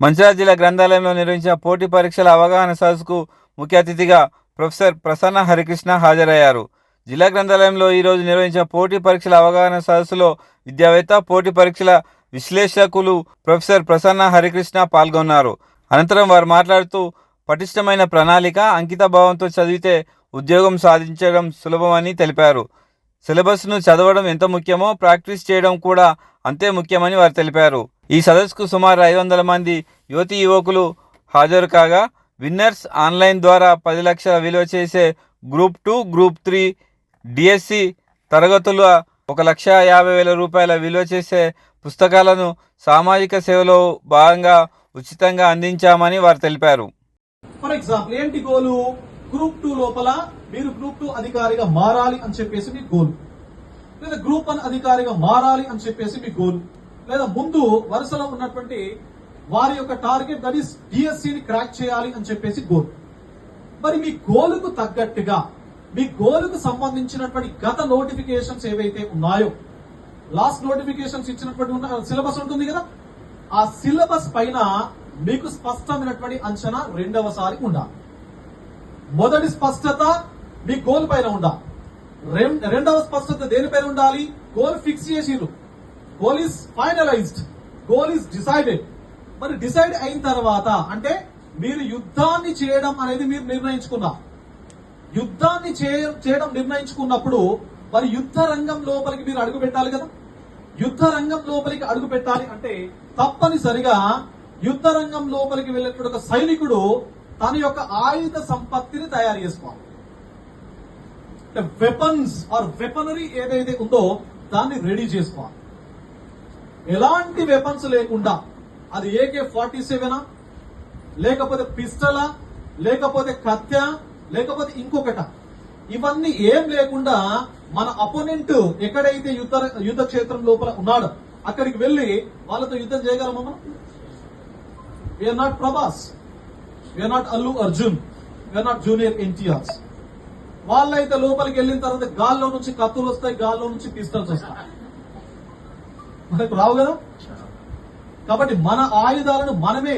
మంచిర్యాల జిల్లా గ్రంథాలయంలో నిర్వహించిన పోటీ పరీక్షల అవగాహన సదస్సుకు ముఖ్య అతిథిగా ప్రొఫెసర్ ప్రసన్న హరికృష్ణ హాజరయ్యారు. జిల్లా గ్రంథాలయంలో ఈరోజు నిర్వహించిన పోటీ పరీక్షల అవగాహన సదస్సులో విద్యావేత్త పోటీ పరీక్షల విశ్లేషకులు ప్రొఫెసర్ ప్రసన్న హరికృష్ణ పాల్గొన్నారు. అనంతరం వారు మాట్లాడుతూ పటిష్టమైన ప్రణాళిక అంకిత భావంతో చదివితే ఉద్యోగం సాధించడం సులభమని తెలిపారు. సిలబస్ను చదవడం ఎంత ముఖ్యమో ప్రాక్టీస్ చేయడం కూడా అంతే ముఖ్యమని వారు తెలిపారు. ఈ సదస్సుకు సుమారు ఐదు వందల మంది యువతి యువకులు హాజరు కాగా విన్నర్స్ ఆన్లైన్ ద్వారా పది లక్షల విలువ చేసే group two group three DSC తరగతుల ఒక లక్ష యాభై వేల రూపాయల విలువ చేసే పుస్తకాలను సామాజిక సేవలో భాగంగా ఉచితంగా అందించామని వారు తెలిపారు. ఫర్ ఎగ్జాంపుల్ ఏంటి గోలు? గ్రూప్ టూ లోపల మీరు గ్రూప్ టూ అధికారిగా మారాలి అని చెప్పేసి మీ గోల్. లేదా గ్రూప్ వన్ అధికారిగా మారాలి అని చెప్పేసి మీ గోల్. లేదా ముందు వరుసలో ఉన్నటువంటి వారి యొక్క టార్గెట్ దట్ ఈస్ డిఎస్సిని క్రాక్ చేయాలి అని చెప్పేసి గోల్ మరి మీ గోలుకు తగ్గట్టుగా మీ గోలుకు సంబంధించినటువంటి గత నోటిఫికేషన్స్ ఏవైతే ఉన్నాయో లాస్ట్ నోటిఫికేషన్స్ ఇచ్చినటువంటి సిలబస్ ఉంటుంది కదా ఆ సిలబస్ పైన మీకు స్పష్టమైనటువంటి అంచనా రెండవసారి ఉండాలి. మొదటి స్పష్టత మీ గోల్ పైన ఉండాలి. రెం- రెండవ స్పష్టత దేనిపైన ఉండాలి? గోల్ ఫిక్స్ చేసిరు goal is finalized goal is decided మరి డిసైడ్ అయిన తర్వాత అంటే మీరు యుద్ధాన్ని చేయడం అనేది మీరు నిర్ణయించుకున్నారు. యుద్ధాన్ని చేయ- చేయడం నిర్ణయించుకున్నప్పుడు మరి యుద్ధ రంగం లోపలికి మీరు అడుగు పెట్టాలి కదా? యుద్ధ రంగం లోపలికి అడుగు పెట్టాలి అంటే తప్పనిసరిగా యుద్ధ రంగం లోపలికి వెళ్ళినటువంటి ఒక సైనికుడు తన యొక్క ఆయుధ సంపత్తిని తయారు చేసుకోవాలి. వెపన్స్ ఆర్ వెపనరీ ఏదైతే ఉందో దాన్ని రెడీ చేసుకోవాలి. ఎలాంటి వెపన్స్ లేకుండా అది ఏకే ఫార్టీ సెవెనా లేకపోతే పిస్టలా లేకపోతే కత్య లేకపోతే ఇంకొకట. ఇవన్నీ ఏం లేకుండా మన అపోనెంట్ ఎక్కడైతే యుద్ధ యుద్ధ క్షేత్రం లోపల ఉన్నాడో అక్కడికి వెళ్ళి వాళ్ళతో యుద్ధం చేయగలమా మనం? We are not Prabhas we are not Allu Arjun we are not junior NTRs వాళ్ళైతే లోపలికి వెళ్ళిన తర్వాత గాల్లో నుంచి కత్తులు వస్తాయి గాల్లో నుంచి పిస్టల్స్ వస్తాయి. మనకు రావు కదా? కాబట్టి మన ఆయుధాలను మనమే